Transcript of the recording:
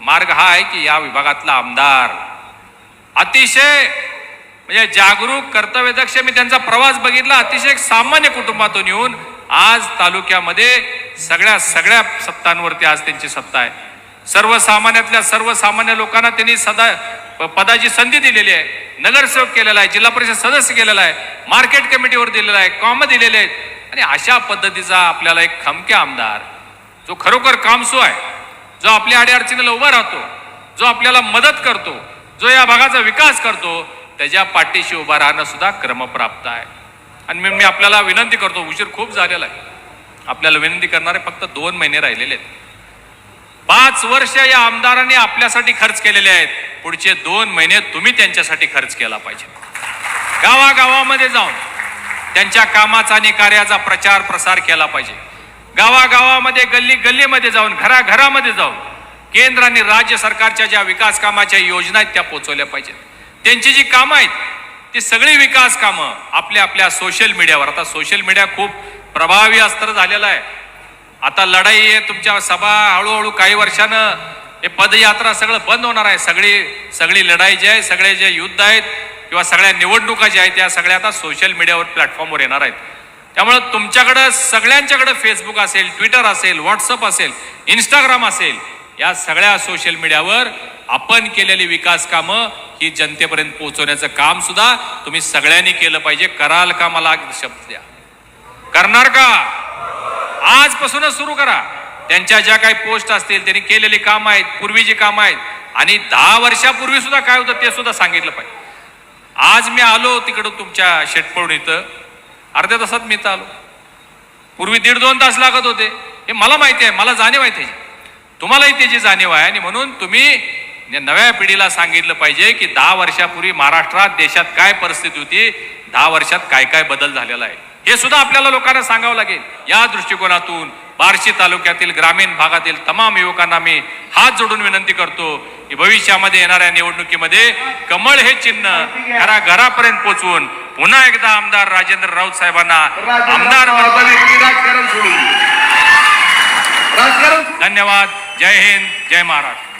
मार्ग हा आहे की या विभागातला आमदार. अतिशय म्हणजे जागरूक कर्तव्यदक्ष मी त्यांचा प्रवास बघितला अतिशय सामान्य कुटुंबातून येऊन आज तालुक्यामध्ये सगळ्या सगळ्या सत्तांवरती आज त्यांची सत्ता आहे. सर्वसामान्यातल्या सर्वसामान्य लोकांना त्यांनी सदा पदाची संधी दिलेली आहे. नगरसेवक केलेला आहे जिल्हा परिषद सदस्य केलेला आहे मार्केट कमिटीवर दिलेला आहे कॉम दिलेले आहेत. आणि अशा पद्धतीचा आपल्याला एक खमके आमदार जो खरोखर कामसू आहे. जो आपल्या अडीअडचणीला उभा राहतो जो आपल्याला मदत करतो जो या भागाचा विकास करतो त्याच्या पाठीशी उभा राहणं सुद्धा क्रमप्राप्त आहे. आणि मी मी आपल्याला विनंती करतो उशीर खूप झालेला आहे. आपल्याला विनंती करणारे फक्त दोन महिने राहिलेले आहेत. पाच वर्ष या आमदारांनी आपल्यासाठी खर्च केलेले आहेत. पुढचे दोन महिने तुम्ही त्यांच्यासाठी खर्च केला पाहिजे. गावागावामध्ये जाऊन त्यांच्या कामाचा आणि कार्याचा प्रचार प्रसार केला पाहिजे. गावागावामध्ये गल्ली गल्लीमध्ये जाऊन घराघरामध्ये जाऊन केंद्र आणि राज्य सरकारच्या ज्या विकास कामाच्या योजना आहेत त्या पोचवल्या पाहिजेत. त्यांची जी कामं आहेत ती सगळी विकास कामं आपल्या आपल्या सोशल मीडियावर आता सोशल मीडिया खूप प्रभावी अस्त्र झालेलं आहे. आता लढाई आहे तुमच्या सभा हळूहळू काही वर्षानं हे पदयात्रा सगळं बंद होणार आहे. सगळी सगळी लढाई जी आहे सगळे जे युद्ध आहेत किंवा सगळ्या निवडणुका ज्या आहेत त्या सगळ्या आता सोशल मीडियावर प्लॅटफॉर्मवर येणार आहेत. त्यामुळं तुमच्याकडं सगळ्यांच्याकडं फेसबुक असेल ट्विटर असेल व्हॉट्सअप असेल इंस्टाग्राम असेल या सगळ्या सोशल मीडियावर आपण केलेली विकास कामं ही जनतेपर्यंत पोहोचवण्याचं काम सुद्धा तुम्ही सगळ्यांनी केलं पाहिजे. कराल का मला शब्द द्या. करणार का? आजपासूनच सुरू करा. त्यांच्या ज्या काही पोस्ट असतील त्यांनी केलेली कामं आहेत पूर्वीची कामं आहेत आणि दहा वर्षापूर्वी सुद्धा काय होतं ते सुद्धा सांगितलं पाहिजे. आज मी आलो तिकडं तुमच्या शेटपळून इथं. अर्ध्या तासात मी इथं आलो पूर्वी दीड दोन तास लागत होते. हे मला माहिती आहे मला जाणीव आहे त्याची. तुम्हालाही त्याची जाणीव आहे आणि म्हणून तुम्ही या नव्या पिढीला सांगितलं पाहिजे की दहा वर्षापूर्वी महाराष्ट्रात देशात काय परिस्थिती होती दहा वर्षात काय काय बदल झालेला आहे. हे सुद्धा आपल्याला लोकांना सांगावं लागेल. या दृष्टिकोनातून बार्शी तालुक्यातील ग्रामीण भागातील तमाम युवकांना मी हात जोडून विनंती करतो की भविष्यामध्ये येणाऱ्या निवडणुकीमध्ये कमळ हे चिन्ह घरा घरापर्यंत पोचवून पुन्हा एकदा आमदार राजेंद्र राऊत साहेबांना आमदार. राजकारण धन्यवाद. जय हिंद. जय महाराष्ट्र.